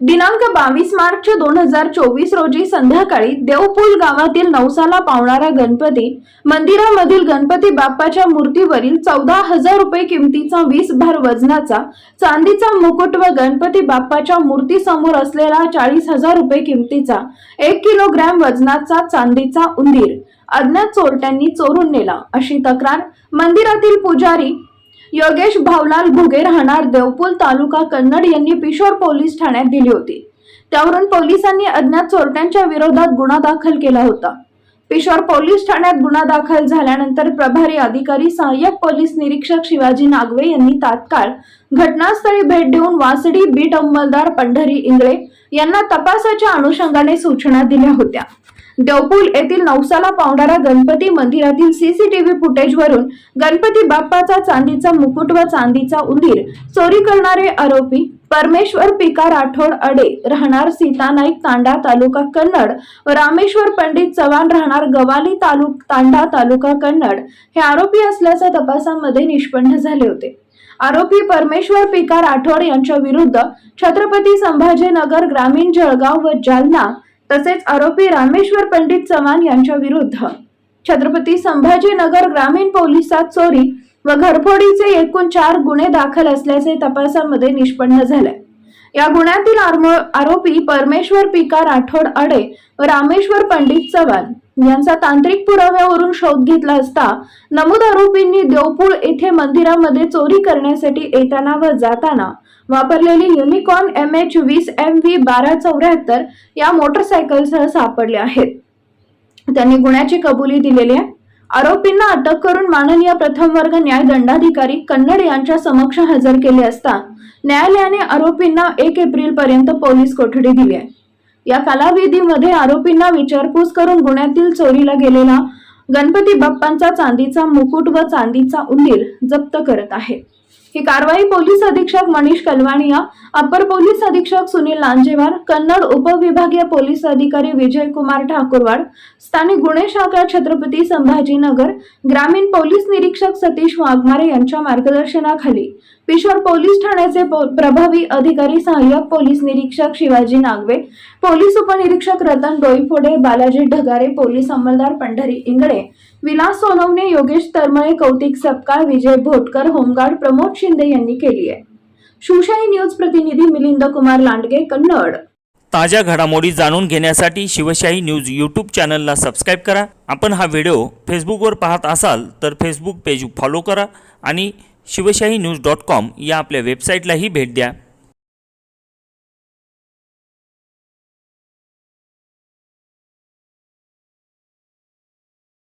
दिनांक बावीस मार्च दोन हजार चोवीस रोजी संध्याकाळी देवपूल गावातील नवसाला पावणारा गणपती मंदिरामधील गणपती बाप्पाच्या मूर्तीवरील चौदा हजार रुपये किमतीचा वीस भार वजनाचा चांदीचा मुकुट व गणपती बाप्पाच्या मूर्तीसमोर असलेला चाळीस हजार रुपये किमतीचा एक किलोग्रॅम वजनाचा चांदीचा उंदीर अज्ञात चोरट्यांनी चोरून नेला. अशी तक्रार मंदिरातील पुजारी योगेश भावलाल घुगे राहणार देवपूल तालुका कन्नड यांनी पिशोर पोलीस ठाण्यात दिली होती. त्यावरून पोलिसांनी अज्ञात चोरट्यांच्या विरोधात गुन्हा दाखल केला होता. पिशोर पोलीस ठाण्यात गुन्हा दाखल झाल्यानंतर प्रभारी अधिकारी सहाय्यक पोलीस निरीक्षक शिवाजी नागवे यांनी तात्काळ घटनास्थळी भेट देऊन वासडी बीट अंमलदार पंढरी इंगळे यांना तपासाच्या अनुषंगाने सूचना दिल्या होत्या. देवपूल येथील नवसाला पावणारा गणपती मंदिरातील सीसीटीव्ही फुटेजवरून गणपती बाप्पाचा चांदीचा मुकुट व चांदीचा उंदीर चोरी करणारे आरोपी परमेश्वर पिका राठोड अडे राहणार सीता नाईक तांडा तालुका कन्नड व रामेश्वर पंडित चव्हाण राहणार गवाली तालुक तांडा तालुका कन्नड हे आरोपी असल्याचं तपासामध्ये निष्पन्न झाले होते. आरोपी परमेश्वर पिका राठोड यांच्या विरुद्ध छत्रपती संभाजीनगर ग्रामीण जळगाव व जालना तसेच आरोपी रामेश्वर पंडित चव्हाण यांच्या विरुद्ध. छत्रपती संभाजीनगर ग्रामीण पोलिसात चोरी व घरफोडीचे एकूण चार गुन्हे दाखल असल्याचे तपासामध्ये निष्पन्न झाले या गुन्ह्यातील आरोपी परमेश्वर पिका राठोड अडे व रामेश्वर पंडित चव्हाण यांचा तांत्रिक पुराव्यावरून शोध घेतला असता नमूद आरोपींनी देवपूळ येथे मंदिरामध्ये चोरी करण्यासाठी येताना व जाताना वापरलेली युनिकॉर्न एम एच वीस एम व्ही बारा चौऱ्याहत्तर या मोटरसायकलसह सापडले आहेत. त्यांनी गुन्ह्याची कबुली दिलेली आहे. आरोपींना अटक करून माननीय प्रथम वर्ग न्याय दंडाधिकारी कन्नड यांच्या समक्ष हजर केले असता न्यायालयाने आरोपींना एक एप्रिल पर्यंत पोलीस कोठडी दिली आहे. या कालावधीमध्ये आरोपींना विचारपूस करून गुन्ह्यातील चोरीला गेलेला गणपती बाप्पांचा चांदीचा मुकुट व चांदीचा उंदीर जप्त करत आहे. ही कारवाई पोलीस अधीक्षक मनीष कलवाणिया अपर पोलीस अधीक्षक सुनील लांजेवार कन्नड उपविभागीय पोलीस अधिकारी विजय कुमार ठाकूरवाड स्थानिक गुन्हे शाखा छत्रपती संभाजीनगर ग्रामीण पोलीस निरीक्षक सतीश वाघमारे यांच्या मार्गदर्शनाखाली. पिशोर पोलीस ठाण्याचे पो- प्रभावी अधिकारी सहाय्यक पोलीस निरीक्षक शिवाजी नागवे पोलीस उपनिरीक्षक रतन डोईफोडे बालाजी ढगारे पोलीस अंमलदार पंढरी इंगळे विलास सोनवणे योगेश तरमळे कौतिक सपकाळ विजय भोटकर होमगार्ड प्रमोद शिंदे यांनी केली आहे. शिवशाही न्यूज प्रतिनिधी मिलिंद कुमार लांडगे कन्नड. ताज्या घडामोडी जाणून घेण्यासाठी शिवशाही न्यूज यूट्यूब चॅनलला सबस्क्राईब करा. आपण हा व्हिडिओ फेसबुकवर पाहत असाल तर फेसबुक पेज फॉलो करा आणि शिवशाही न्यूज डॉट कॉम या आपल्या वेबसाईटलाही भेट द्या.